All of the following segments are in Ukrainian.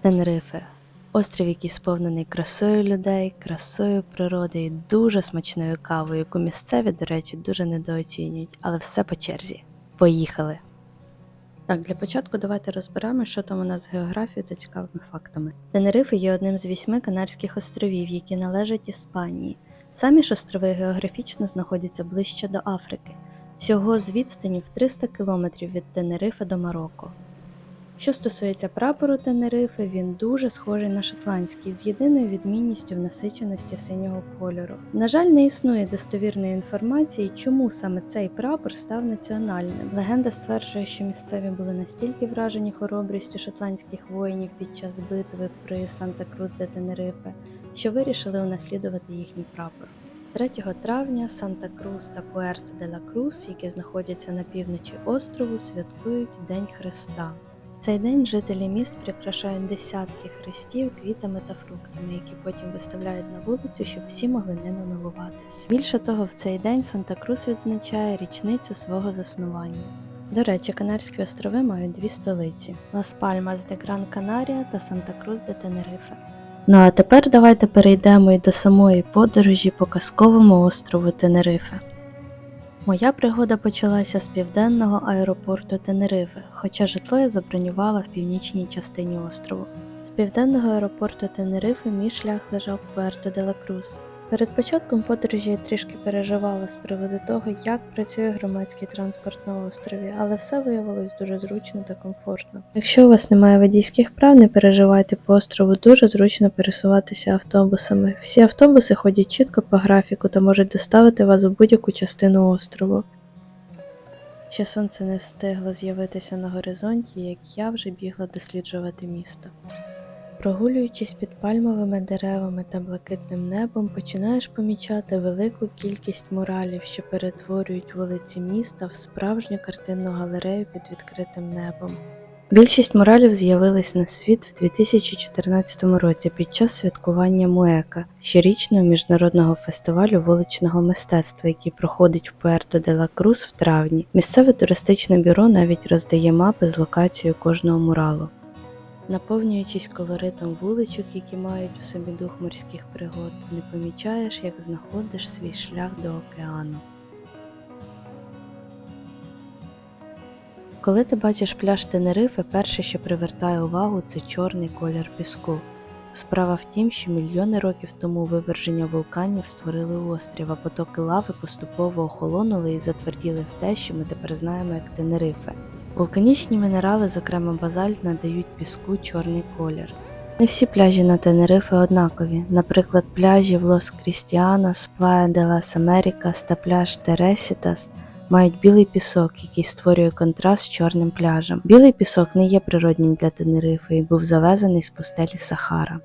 Тенерифе. Острів, який сповнений красою людей, красою природи і дуже смачною кавою, яку місцеві, до речі, дуже недооцінюють, але все по черзі. Поїхали! Так, для початку давайте розберемо, що там у нас з географією та цікавими фактами. Тенерифе є одним з вісьми Канарських островів, які належать Іспанії. Самі ж острови географічно знаходяться ближче до Африки, всього з відстані в 300 кілометрів від Тенерифе до Марокко. Що стосується прапору Тенерифи, він дуже схожий на шотландський, з єдиною відмінністю в насиченості синього кольору. На жаль, не існує достовірної інформації, чому саме цей прапор став національним. Легенда стверджує, що місцеві були настільки вражені хоробрістю шотландських воїнів під час битви при Санта-Крус де Тенерифе, що вирішили унаслідувати їхній прапор. 3 травня Санта-Крус та Пуерто де ла Крус, які знаходяться на півночі острову, святкують День Христа. Цей день жителі міст прикрашають десятки хрестів квітами та фруктами, які потім виставляють на вулицю, щоб всі могли ними милуватись. Більше того, в цей день Санта-Крус відзначає річницю свого заснування. До речі, Канарські острови мають дві столиці: Лас-Пальмас де Гран Канарія та Санта-Крус де Тенерифе. Ну а тепер давайте перейдемо і до самої подорожі по казковому острову Тенерифе. Моя пригода почалася з південного аеропорту Тенерифе, хоча житло я забронювала в північній частині острову. З південного аеропорту Тенерифе мій шлях лежав в Пуерто де ла Крус. Перед початком подорожі я трішки переживала з приводу того, як працює громадський транспорт на острові, але все виявилось дуже зручно та комфортно. Якщо у вас немає водійських прав, не переживайте по острову дуже зручно пересуватися автобусами. Всі автобуси ходять чітко по графіку та можуть доставити вас у будь-яку частину острову. Ще сонце не встигло з'явитися на горизонті, як я вже бігла досліджувати місто. Прогулюючись під пальмовими деревами та блакитним небом, починаєш помічати велику кількість муралів, що перетворюють вулиці міста в справжню картинну галерею під відкритим небом. Більшість муралів з'явились на світ в 2014 році під час святкування Муека, щорічного міжнародного фестивалю вуличного мистецтва, який проходить в Пуерто де ла Крус в травні. Місцеве туристичне бюро навіть роздає мапи з локацією кожного муралу. Наповнюючись колоритом вуличок, які мають в собі дух морських пригод, не помічаєш, як знаходиш свій шлях до океану. Коли ти бачиш пляж Тенерифе, перше, що привертає увагу, це чорний колір піску. Справа в тім, що мільйони років тому виверження вулканів створили острів, а потоки лави поступово охолонули і затверділи в те, що ми тепер знаємо як Тенерифе. Вулканічні мінерали, зокрема базальт, надають піску чорний колір. Не всі пляжі на Тенерифе однакові. Наприклад, пляжі в Лос Крістіанос, Плая де Лас Америкас та пляж Тересітас мають білий пісок, який створює контраст з чорним пляжем. Білий пісок не є природнім для Тенерифи і був завезений з пустелі Сахара.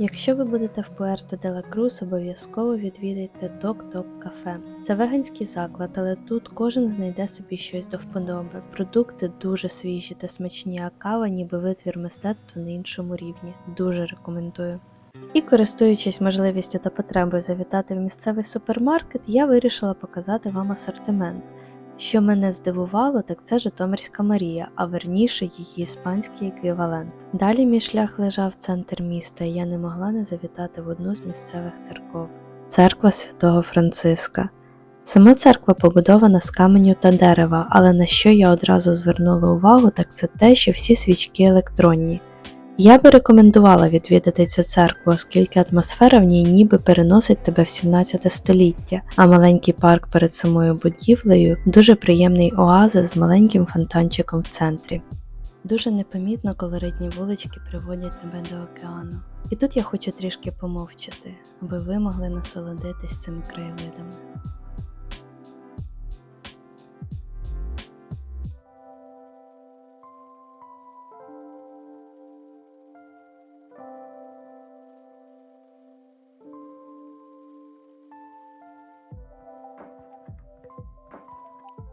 Якщо ви будете в Пуерто де ла Крус, обов'язково відвідайте Ток Ток Кафе. Це веганський заклад, але тут кожен знайде собі щось до вподоби. Продукти дуже свіжі та смачні, а кава ніби витвір мистецтва на іншому рівні. Дуже рекомендую. І користуючись можливістю та потребою завітати в місцевий супермаркет, я вирішила показати вам асортимент. Що мене здивувало, так це Житомирська Марія, а верніше її іспанський еквівалент. Далі мій шлях лежав в центр міста, і я не могла не завітати в одну з місцевих церков церква святого Франциска. Сама церква побудована з каменю та дерева, але на що я одразу звернула увагу, так це те, що всі свічки електронні. Я би рекомендувала відвідати цю церкву, оскільки атмосфера в ній ніби переносить тебе в 17 століття, а маленький парк перед самою будівлею дуже приємний оазис з маленьким фонтанчиком в центрі. Дуже непомітно колоритні вулички приводять тебе до океану. І тут я хочу трішки помовчати, аби ви могли насолодитись цими краєвидами.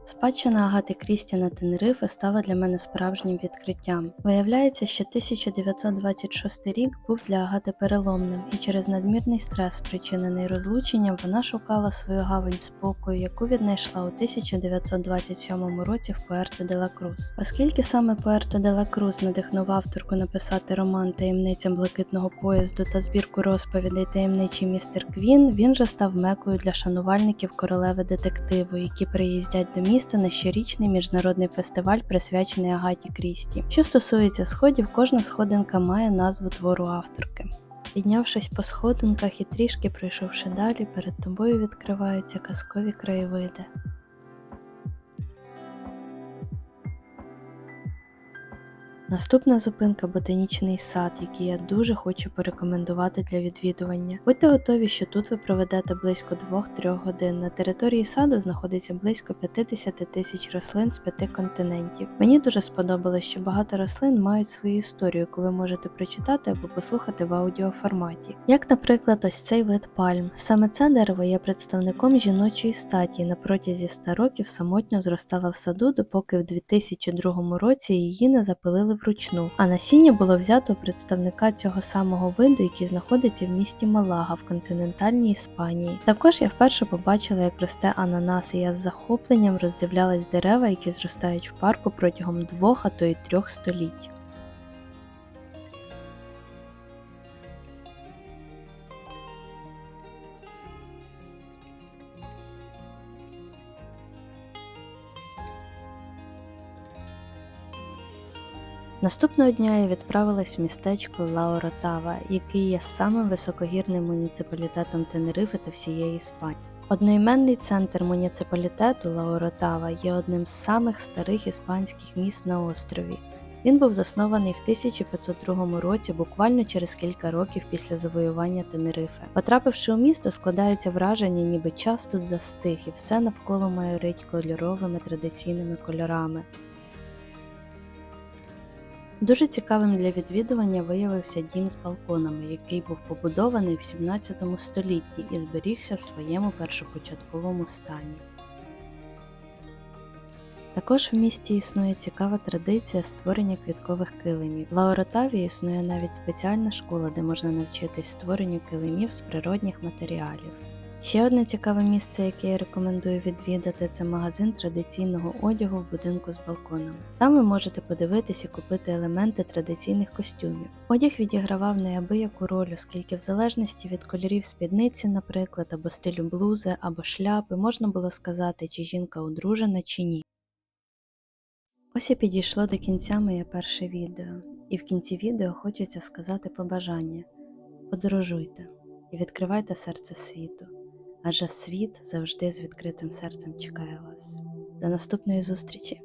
Спадщина Агати Крісті на Тенерифе стала для мене справжнім відкриттям. Виявляється, що 1926 рік був для Агати переломним, і через надмірний стрес, спричинений розлученням, вона шукала свою гавань спокою, яку віднайшла у 1927 році в Пуерто де ла Крус. Оскільки саме Пуерто де ла Крус надихнув авторку написати роман Таємницям блакитного поїзду та збірку розповідей Таємничий містер Квін, він же став мекою для шанувальників королеви детективу, які приїздять до міста на щорічний міжнародний фестиваль, присвячений Агаті Крісті. Що стосується сходів, кожна сходинка має назву твору авторки. Піднявшись по сходинках і трішки пройшовши далі, перед тобою відкриваються казкові краєвиди. Наступна зупинка ботанічний сад, який я дуже хочу порекомендувати для відвідування. Будьте готові, що тут ви проведете близько 2-3 годин. На території саду знаходиться близько 50 тисяч рослин з п'яти континентів. Мені дуже сподобалось, що багато рослин мають свою історію, яку ви можете прочитати або послухати в аудіоформаті. Як, наприклад, ось цей вид пальм. Саме це дерево є представником жіночої статі на протязі 100 років самотньо зростала в саду, допоки в 2002 році її не запилили вручну, а насіння було взято у представника цього самого виду, який знаходиться в місті Малага в континентальній Іспанії. Також я вперше побачила, як росте ананас, і я з захопленням роздивлялась дерева, які зростають в парку протягом двох, а то й трьох століть. Наступного дня я відправилась в містечко Лаоротава, який є самим високогірним муніципалітетом Тенерифи та всієї Іспанії. Одноіменний центр муніципалітету Лаоротава є одним з самих старих іспанських міст на острові. Він був заснований в 1502 році, буквально через кілька років після завоювання Тенерифе. Потрапивши у місто, складається враження, ніби час тут застиг, і все навколо майорить кольоровими традиційними кольорами. Дуже цікавим для відвідування виявився дім з балконами, який був побудований в 17 столітті і зберігся в своєму першопочатковому стані. Також в місті існує цікава традиція створення квіткових килимів. В Лаоротаві існує навіть спеціальна школа, де можна навчитись створенню килимів з природних матеріалів. Ще одне цікаве місце, яке я рекомендую відвідати, це магазин традиційного одягу в будинку з балконами. Там ви можете подивитись і купити елементи традиційних костюмів. Одяг відігравав неабияку роль, оскільки в залежності від кольорів спідниці, наприклад, або стилю блузи, або шляпи, можна було сказати, чи жінка одружена чи ні. Ось і підійшло до кінця моє перше відео, і в кінці відео хочеться сказати побажання: подорожуйте і відкривайте серце світу адже світ завжди з відкритим серцем чекає вас. До наступної зустрічі!